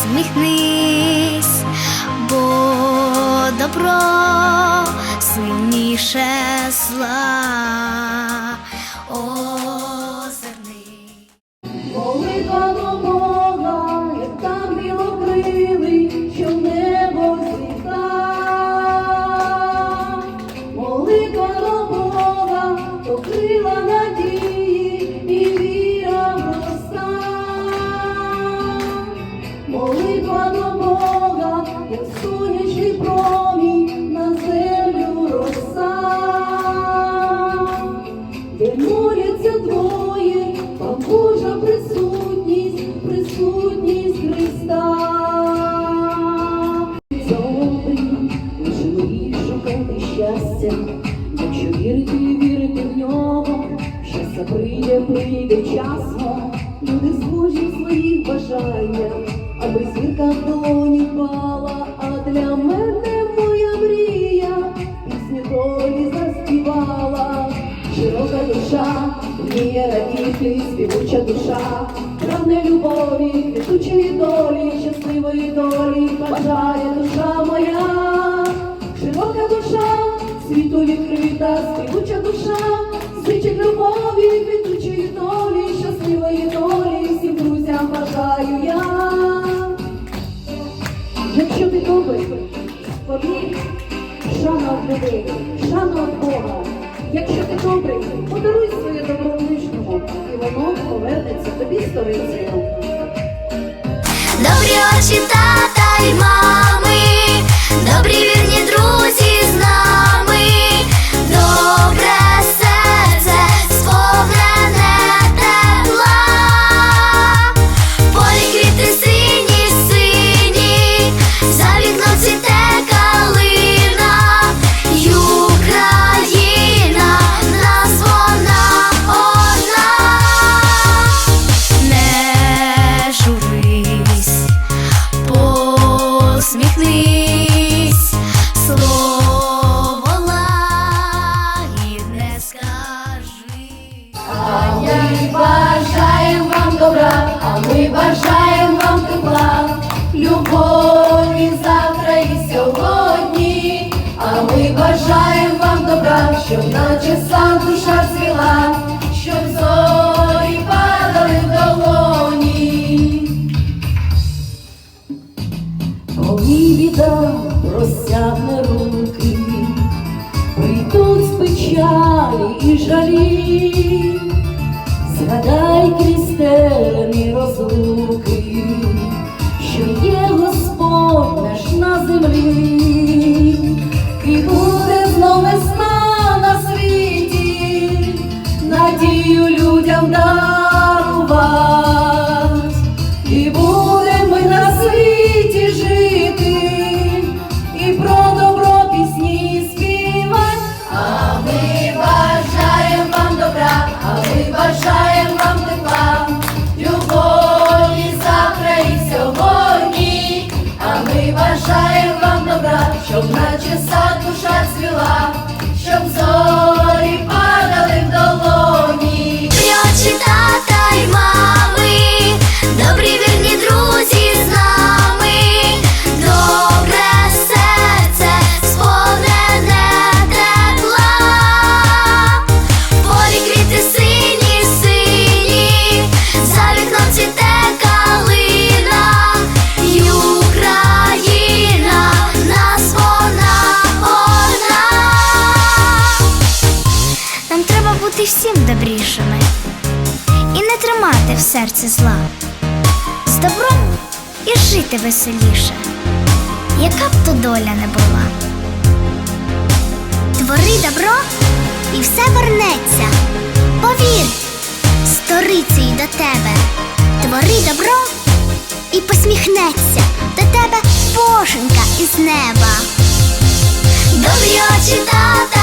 посміхнись, бо добро сильніше зла. Озирнись. Щастя прийде, прийде вчасно, люди в своїх бажаннях, аби зірка в долоні впала, а для мене моя мрія, пісню долі заспівала. Широка душа, вміє радіти, співуча душа, прагне любові, квітучої долі, щасливої долі, бажає душа моя, широка душа, світу відкрита, співуча душа, любові, квітучої долі, щасливої долі, всім друзям бажаю я. Якщо ти добрий, повір, шана в людей, шана в Бога. Якщо ти добрий, подаруй своє добро ближньому, і воно повернеться тобі сторицею. Добрі очі тата бажаємо вам тепла, любові завтра і сьогодні, а ми бажаємо вам добра, щоб наче сам душа цвіла, щоб зорі падали в долоні. Коли біда розтягне руки, прийдуть печалі і жалі, згадай крізь добра, щоб добрішими і не тримати в серці зла. З добром і жити веселіше, яка б то доля не була. Твори добро і все вернеться. Повір, сторицею до тебе. Твори добро і посміхнеться до тебе Боженька із неба. Добрі очі тата.